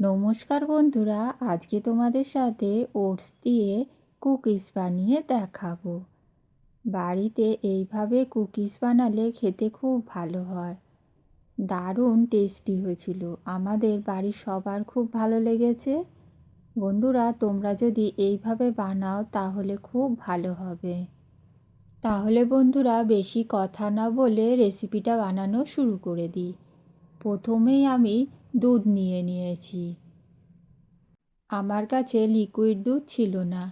নমস্কার বন্ধুরা, আজকে তোমাদের সাথে ওটস দিয়ে কুকিজ বানিয়ে দেখাবো। বাড়িতে এইভাবে কুকিজ বানালে খেতে খুব ভালো হয়। দারুণ টেস্টি হয়েছিল। আমাদের বাড়ির সবার খুব ভালো লেগেছে। বন্ধুরা, তোমরা যদি এইভাবে বানাও তাহলে খুব ভালো হবে। তাহলে বন্ধুরা, বেশি কথা না বলে রেসিপিটা বানানো শুরু করে দিই। প্রথমেই আমি দুধ নিয়ে নিয়েছি। আমার কাছে লিকুইড দুধ ছিল না।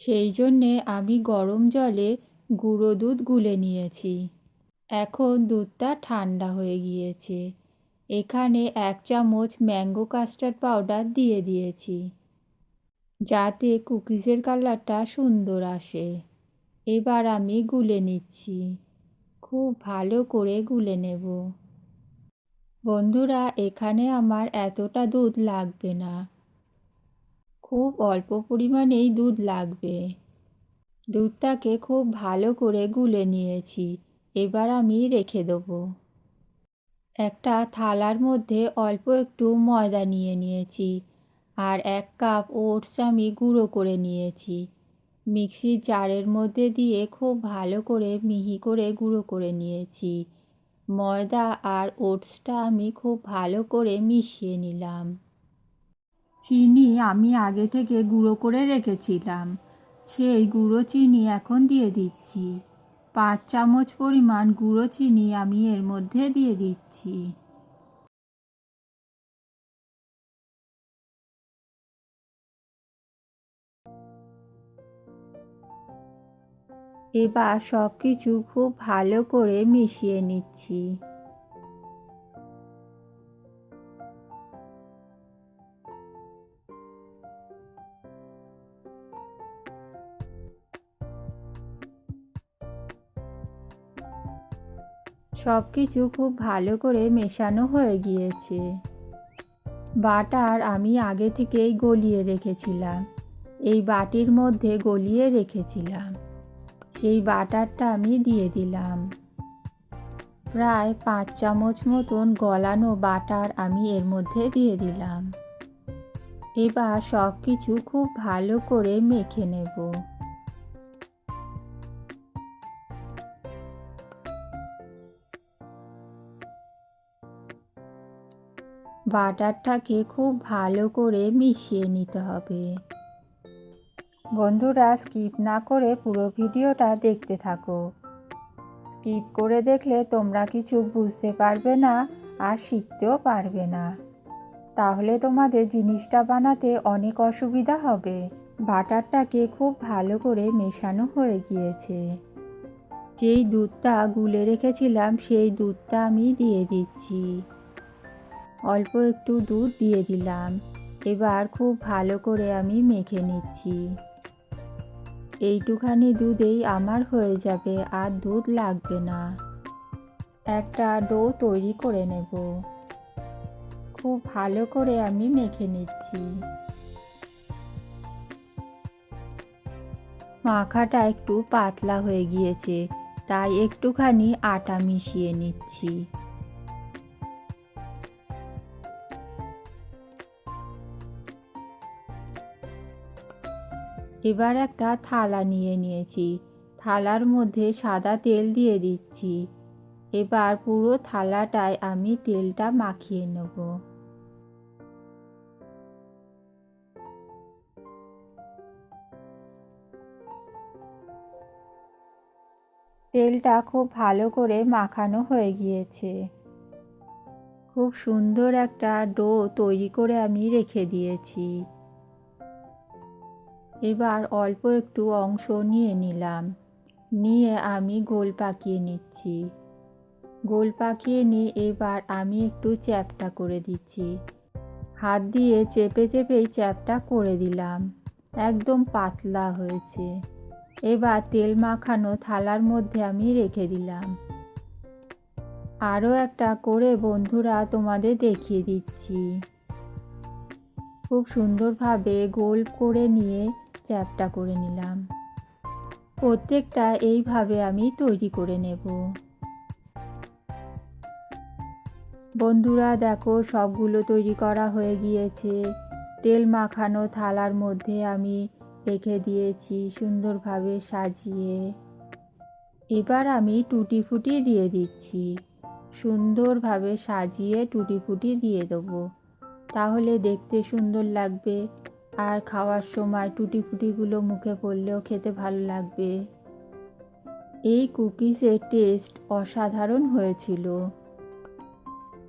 সেই জন্যে আমি গরম জলে গুঁড়ো দুধ গুলে নিয়েছি। এখন দুধটা ঠান্ডা হয়ে গিয়েছে। এখানে এক চামচ ম্যাঙ্গো কাস্টার্ড পাউডার দিয়ে দিয়েছি, যাতে কুকিজের কালারটা সুন্দর আসে। এবার আমি গুলে নিচ্ছি। খুব ভালো করে গুলে নেব। বন্ধুরা, এখানে আমার এতটা দুধ লাগবে না। খুব অল্প পরিমাণেই দুধ লাগবে। দুধটাকে খুব ভালো করে গুলে নিয়েছি। এবার আমি রেখে দেবো। একটা থালার মধ্যে অল্প একটু ময়দা নিয়ে নিয়েছি আর এক কাপ ওটস আমি গুঁড়ো করে নিয়েছি। মিক্সির জারের মধ্যে দিয়ে খুব ভালো করে মিহি করে গুঁড়ো করে নিয়েছি। ময়দা আর ওটসটা আমি খুব ভালো করে মিশিয়ে নিলাম। চিনি আমি আগে থেকে গুঁড়ো করে রেখেছিলাম। সেই গুঁড়ো চিনি এখন দিয়ে দিচ্ছি। পাঁচ চামচ পরিমাণ গুঁড়ো চিনি আমি এর মধ্যে দিয়ে দিচ্ছি। এবার সব কিছু খুব ভালো করে মিশিয়ে নিচ্ছি। সব কিছু খুব ভালো করে মেশানো হয়ে গিয়েছে। বাটার আমি আগে থেকেই গলিয়ে রেখেছিলাম। এই বাটির মধ্যে গলিয়ে রেখেছিলাম। সেই বাটারটা আমি দিয়ে দিলাম। প্রায় পাঁচ চামচ মতন গলানো বাটার আমি এর মধ্যে দিয়ে দিলাম। এবার সব কিছু খুব ভালো করে মেখে নেব। বাটারটাকে খুব ভালো করে মিশিয়ে নিতে হবে। বন্ধুরা স্কিপ না করে পুরো ভিডিওটা দেখতে থাকো। স্কিপ করে দেখলে তোমরা কিছু বুঝতে পারবে না আর শিখতেও পারবে না। তাহলে তোমাদের জিনিসটা বানাতে অনেক অসুবিধা হবে। বাটারটাকে খুব ভালো করে মেশানো হয়ে গিয়েছে। যেই দুধটা গুলে রেখেছিলাম, সেই দুধটা আমি দিয়ে দিচ্ছি। অল্প একটু দুধ দিয়ে দিলাম। এবার খুব ভালো করে আমি মেখে নিচ্ছি। এইটুখানি দুধেই আমার হয়ে যাবে, আর দুধ লাগবে না। একটা ডো তৈরি করে নেব। খুব ভালো করে আমি মেখে নিচ্ছি। মাখাটা একটু পাতলা হয়ে গিয়েছে, তাই একটুখানি আটা মিশিয়ে নিচ্ছি। এবার একটা থালা নিয়ে নিয়েছি। থালার মধ্যে সাদা তেল দিয়ে দিচ্ছি। এবার পুরো থালাটায় আমি তেলটা মাখিয়ে নেব। তেলটা খুব ভালো করে মাখানো হয়ে গিয়েছে। খুব সুন্দর একটা ডো তৈরি করে আমি রেখে দিয়েছি। এবার অল্প একটু অংশ নিয়ে নিলাম। নিয়ে আমি গোল পাকিয়ে নিচ্ছি। গোল পাকিয়ে নিয়ে এবার আমি একটু চ্যাপটা করে দিচ্ছি। হাত দিয়ে চেপে চেপেই চ্যাপটা করে দিলাম। একদম পাতলা হয়েছে। এবার তেল মাখানো থালার মধ্যে আমি রেখে দিলাম। আরও একটা করে বন্ধুরা তোমাদের দেখিয়ে দিচ্ছি। খুব সুন্দরভাবে গোল করে নিয়ে চ্যাপটা করে নিলাম। প্রত্যেকটা এইভাবে আমি তৈরি করে নেব। বন্ধুরা, দেখো, সবগুলো তৈরি করা হয়ে গিয়েছে। তেল মাখানো থালার মধ্যে আমি রেখে দিয়েছি সুন্দরভাবে সাজিয়ে। এবার আমি টুটি ফুটি দিয়ে দিচ্ছি। সুন্দরভাবে সাজিয়ে টুটি ফুটি দিয়ে দেবো। তাহলে দেখতে সুন্দর লাগবে। আর খাওয়ার সময় টুটি ফুটিগুলো মুখে পড়লেও খেতে ভালো লাগবে। এই কুকিজের টেস্ট অসাধারণ হয়েছিল।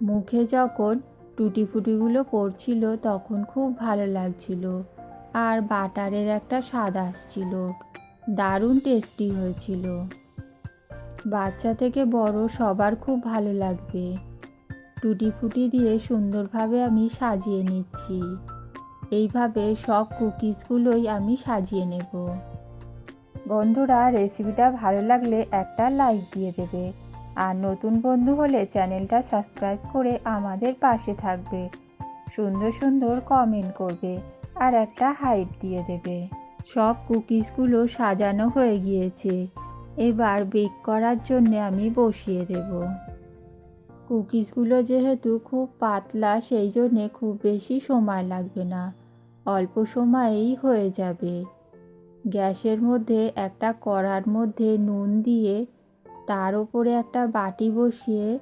মুখে যখন টুটি ফুটিগুলো পড়ছিল তখন খুব ভালো লাগছিল আর বাটারের একটা স্বাদ আসছিল। দারুণ টেস্টি হয়েছিল। বাচ্চা থেকে বড় সবার খুব ভালো লাগবে। টুটি ফুটি দিয়ে সুন্দরভাবে আমি সাজিয়ে নিচ্ছি। এইভাবে সব কুকিজগুলোই আমি সাজিয়ে নেব। বন্ধুরা রেসিপিটা ভালো লাগলে একটা লাইক দিয়ে দেবে। আর নতুন বন্ধু হলে চ্যানেলটা সাবস্ক্রাইব করে আমাদের পাশে থাকবে। সুন্দর সুন্দর কমেন্ট করবে আর একটা হাইপ দিয়ে দেবে। সব কুকিজগুলো সাজানো হয়ে গিয়েছে। এবার বেক করার জন্য আমি বসিয়ে দেব। কুকিজগুলো যেহেতু খুব পাতলা, সেই জন্যে খুব বেশি সময় লাগবে না। অল্প সময়েই হয়ে যাবে। গ্যাসের মধ্যে একটা কড়ার মধ্যে নুন দিয়ে তার ওপরে একটা বাটি বসিয়ে,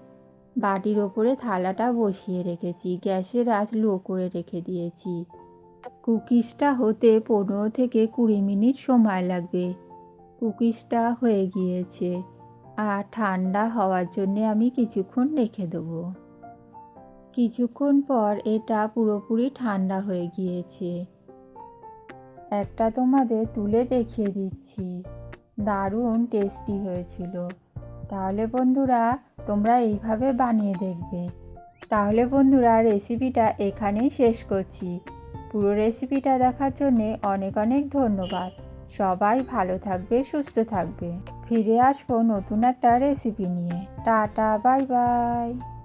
বাটির ওপরে থালাটা বসিয়ে রেখেছি। গ্যাসের আঁচ লো করে রেখে দিয়েছি। কুকিজটা হতে পনেরো থেকে কুড়ি মিনিট সময় লাগবে। কুকিজটা হয়ে গিয়েছে। আর ঠান্ডা হওয়ার জন্যে আমি কিছুক্ষণ রেখে দেবো। কিছুক্ষণ পর এটা পুরোপুরি ঠান্ডা হয়ে গিয়েছে। একটা তোমাদের তুলে দেখিয়ে দিচ্ছি। দারুণ টেস্টি হয়েছিল। তাহলে বন্ধুরা, তোমরা এইভাবে বানিয়ে দেখবে। তাহলে বন্ধুরা রেসিপিটা এখানেই শেষ করছি। পুরো রেসিপিটা দেখার জন্যে অনেক অনেক ধন্যবাদ। সবাই ভালো থাকবে, সুস্থ থাকবে। ফিরে আসব নতুন একটা রেসিপি নিয়ে। Tata, bye bye.